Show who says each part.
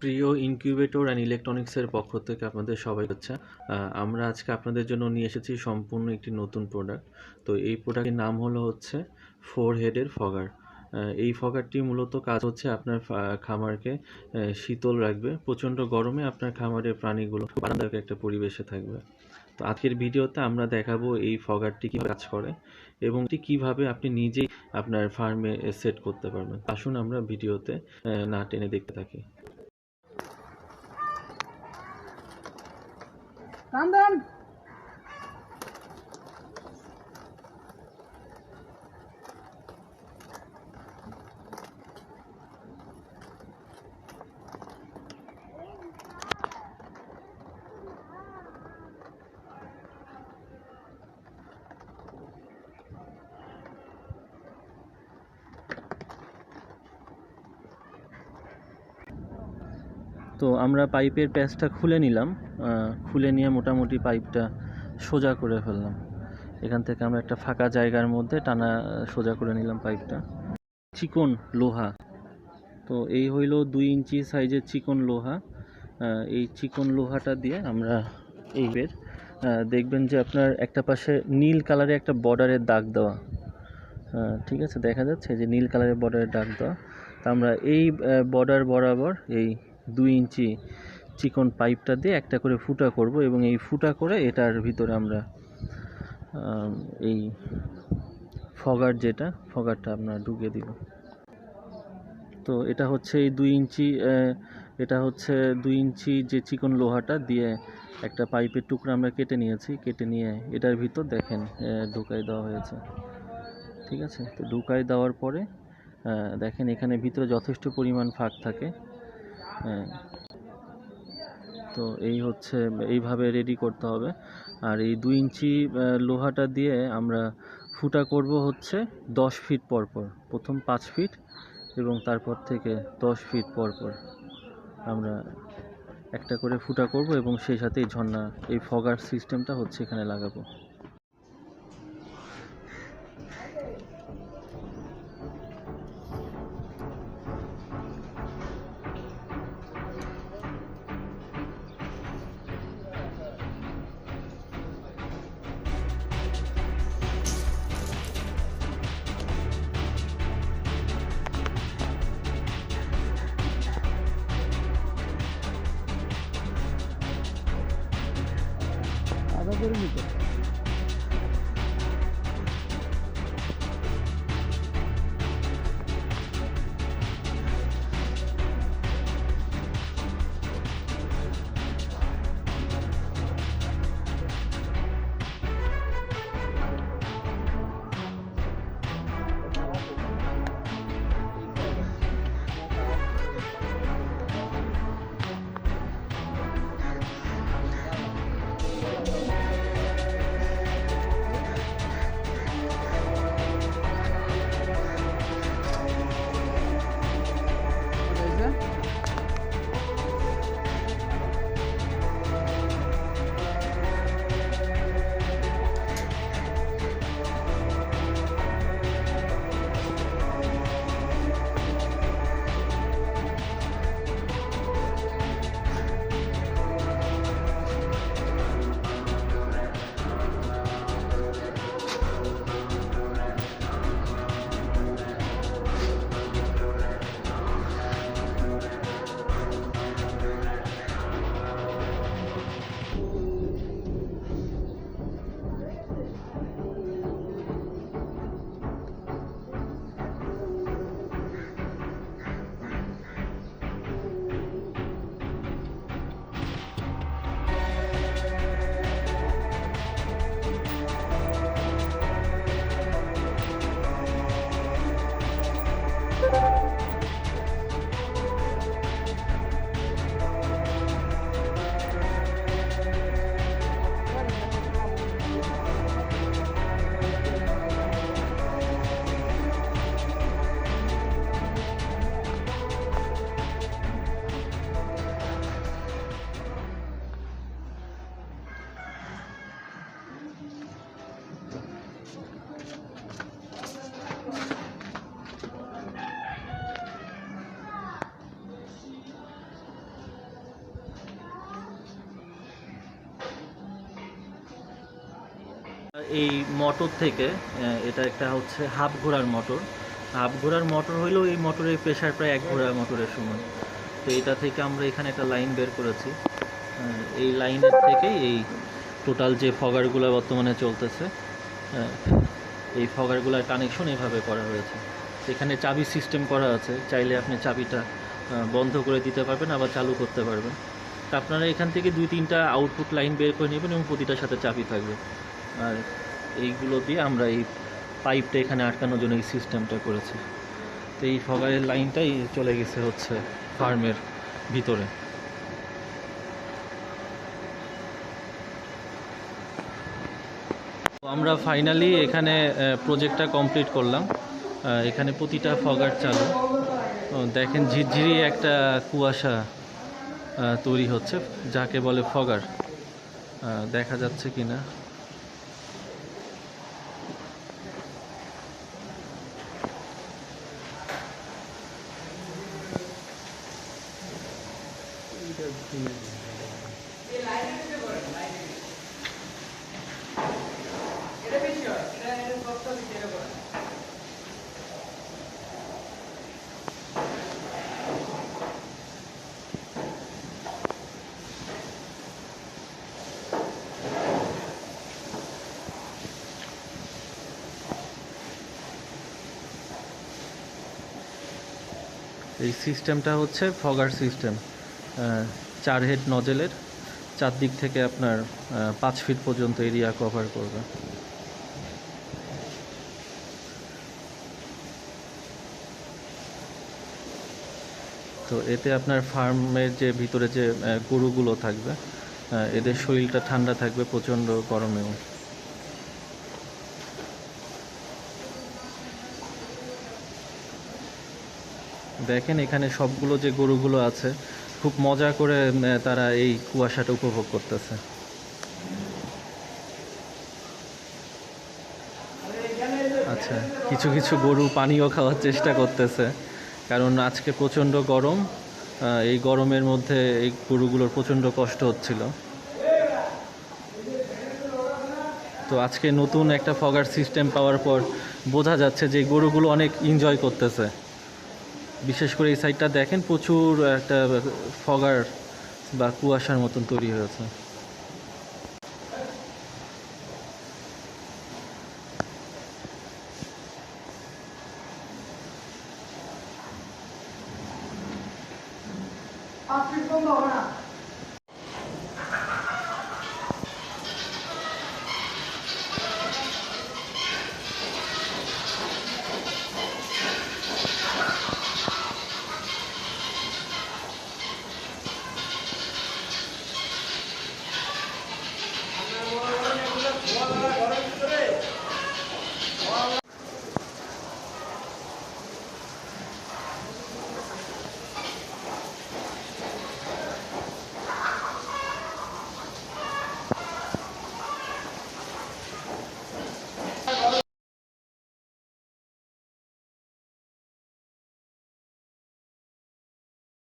Speaker 1: প্রিয় incubator and ইলেকট্রনিক্সের পক্ষ থেকে আপনাদের সবাই হচ্ছে আমরা আজকে আপনাদের জন্য নিয়ে এসেছি সম্পূর্ণ একটি নতুন প্রোডাক্ট তো এই প্রোডাক্টের নাম হলো হচ্ছে ফোর হেডের ফগার এই ফগারটি মূলত কাজ হচ্ছে আপনার খামারকে শীতল রাখবে। প্রচণ্ড গরমে আপনার খামারের প্রাণীগুলো আরামদায়ক একটা পরিবেশে থাকবে। তো আজকের ভিডিওতে আমরা দেখাবো এই ফগারটি কীভাবে কাজ করে এবং এটি কীভাবে আপনি নিজেই আপনার ফার্মে সেট করতে পারবেন। আসুন আমরা ভিডিওতে না টেনে দেখতে থাকি।
Speaker 2: টান
Speaker 1: তো আমরা পাইপের প্যাচটা খুলে নিলাম খুলে নিয়ে মোটামুটি পাইপটা সোজা করে ফেললাম। এখান থেকে আমরা একটা ফাঁকা জায়গার মধ্যে টানা সোজা করে নিলাম পাইপটা। চিকন লোহা। তো এই হইল দুই ইঞ্চি সাইজের চিকন লোহা। এই চিকন লোহাটা দিয়ে আমরা এই বের দেখবেন যে আপনার একটা পাশে নীল কালারে একটা বর্ডারের দাগ দেওয়া। ঠিক আছে, দেখা যাচ্ছে যে নীল কালারের বর্ডারের দাগ দেওয়া। তা আমরা এই বর্ডার বরাবর এই দুই ইঞ্চি চিকন পাইপটা দিয়ে একটা করে ফুটা করব এবং এই ফুটা করে এটার ভিতরে আমরা এই ফগার যেটা, ফগারটা আমরা ঢুকিয়ে দিব। তো এটা হচ্ছে এই দুই ইঞ্চি এটা হচ্ছে দুই ইঞ্চি যে চিকন লোহাটা দিয়ে একটা পাইপের টুকরো আমরা কেটে নিয়েছি, কেটে নিয়ে এটার ভিতর দেখেন ঢুকাই দেওয়া হয়েছে। ঠিক আছে? তো ঢুকাই দেওয়ার পরে দেখেন এখানে ভিতরে যথেষ্ট পরিমাণ ফাঁক থাকে। হ্যাঁ। তো এই হচ্ছে, এইভাবে রেডি করতে হবে। আর এই দুই ইঞ্চি লোহাটা দিয়ে আমরা ফুটা করব হচ্ছে দশ ফিট পর পর। প্রথম পাঁচ ফিট এবং তারপর থেকে দশ ফিট পর পর আমরা একটা করে ফুটা করব এবং সেই সাথে এই ঝর্ণা, এই ফগার সিস্টেমটা হচ্ছে এখানে লাগাবো।
Speaker 2: করে নিতে
Speaker 1: এই মোটর থেকে এটা একটা হচ্ছে হাফ ঘোড়ার মোটর হাফ ঘোড়ার মোটর হইলেও এই মোটরের প্রেশার প্রায় এক ঘোড়ার মোটরের সমান। তো এটা থেকে আমরা এখানে একটা লাইন বের করেছি। এই লাইনের থেকেই এই টোটাল যে ফগারগুলো বর্তমানে চলতেছে এই ফগারগুলোর কানেকশন এভাবে করা হয়েছে। এখানে চাবি সিস্টেম করা আছে, চাইলে আপনি চাবিটা বন্ধ করে দিতে পারবেন, আবার চালু করতে পারবেন। আপনারা এখান থেকে দুই তিনটা আউটপুট লাইন বের করে নেবেন এবং প্রতিটার সাথে চাবি থাকবে। আর এইগুলো দিয়ে আমরা এই পাইপটা এখানে আটকানোর জন্য এই সিস্টেমটা করেছি। তো এই ফগারের লাইনটাই চলে গেছে হচ্ছে ফার্মের ভিতরে। আমরা ফাইনালি এখানে প্রজেক্টটা কমপ্লিট করলাম। এখানে প্রতিটা ফগার চালু। দেখেন ঝিরঝিরি একটা কুয়াশা তৈরি হচ্ছে, যাকে বলে ফগার। দেখা যাচ্ছে কিনা। এই সিস্টেমটা হচ্ছে ফগার সিস্টেম চার হেড নজেলের চারদিক থেকে আপনার পাঁচ ফিট পর্যন্ত এরিয়া কভার করবে। তো এতে আপনার ফার্মের যে ভিতরে যে গরুগুলো থাকবে এদের শরীরটা ঠান্ডা থাকবে প্রচণ্ড গরমেও। দেখেন এখানে সবগুলো যে গরুগুলো আছে খুব মজা করে তারা এই কুয়াশাটা উপভোগ করতেছে। আচ্ছা কিছু কিছু গরু পানিও খাওয়ার চেষ্টা করতেছে, কারণ আজকে প্রচণ্ড গরম এই গরমের মধ্যে এই গরুগুলোর প্রচণ্ড কষ্ট হচ্ছিল। তো আজকে নতুন একটা ফগার সিস্টেম পাওয়ার পর বোঝা যাচ্ছে যে গরুগুলো অনেক এনজয় করতেছে। বিশেষ করে এই সাইডটা দেখেন, প্রচুর একটা ফগার বা কুয়াশার মতন তৈরি হয়েছে।
Speaker 2: আপনি কোন